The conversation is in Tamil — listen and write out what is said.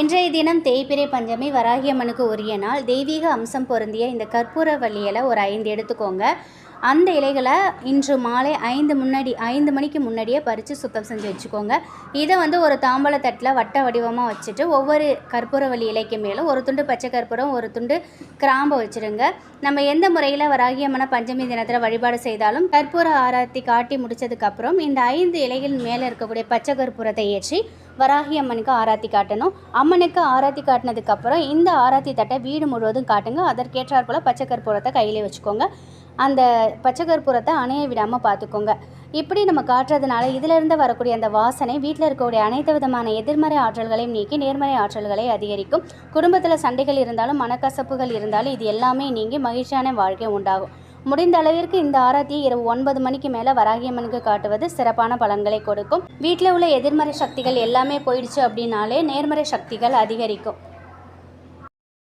இன்றைய தினம் தேய்பிரை பஞ்சமி வராகியம்மனுக்கு உரிய நாள். தெய்வீக அம்சம் பொருந்திய இந்த கற்பூர வள்ளியலை ஒரு ஐந்து எடுத்துக்கோங்க. அந்த இலைகளை இன்று மாலை ஐந்து முன்னாடி ஐந்து மணிக்கு முன்னாடியே பறித்து சுத்தம் செஞ்சு வச்சுக்கோங்க. இதை வந்து ஒரு தாம்பழத்தட்டில் வட்ட வடிவமாக வச்சுட்டு ஒவ்வொரு கற்பூரவள்ளி இலைக்கு மேலும் ஒரு துண்டு பச்சை கற்பூரம் ஒரு துண்டு கிராம்பை வச்சுருங்க. நம்ம எந்த முறையில் வராகியம்மனை பஞ்சமி தினத்தில் வழிபாடு செய்தாலும் கற்பூர ஆராத்தி காட்டி முடிச்சதுக்கப்புறம் இந்த ஐந்து இலைகள் மேலே இருக்கக்கூடிய பச்சை கற்பூரத்தை ஏற்றி வராகி அம்மனுக்கு ஆராத்தி காட்டணும். அம்மனுக்கு ஆராத்தி காட்டினதுக்கப்புறம் இந்த ஆராத்தி தட்டை வீடு முழுவதும் காட்டுங்க. அதற்கேற்றாற் போல் பச்சை கற்பூரத்தை கையிலே வச்சுக்கோங்க. அந்த பச்சை கற்பூரத்தை அணைய விடாமல் பார்த்துக்கோங்க. இப்படி நம்ம காட்டுறதுனால இதிலிருந்து வரக்கூடிய அந்த வாசனை வீட்டில் இருக்கக்கூடிய அனைத்து விதமான எதிர்மறை ஆற்றல்களையும் நீக்கி நேர்மறை ஆற்றல்களை அதிகரிக்கும். குடும்பத்தில் சண்டைகள் இருந்தாலும் மனக்கசப்புகள் இருந்தாலும் இது எல்லாமே நீங்கி மகிழ்ச்சியான வாழ்க்கை உண்டாகும். முடிந்த அளவிற்கு இந்த ஆராத்தியை இரவு ஒன்பது மணிக்கு மேலே வராகியம்மனுக்கு காட்டுவது சிறப்பான பலன்களை கொடுக்கும். வீட்டில் உள்ள எதிர்மறை சக்திகள் எல்லாமே போயிடுச்சு அப்படின்னாலே நேர்மறை சக்திகள் அதிகரிக்கும்.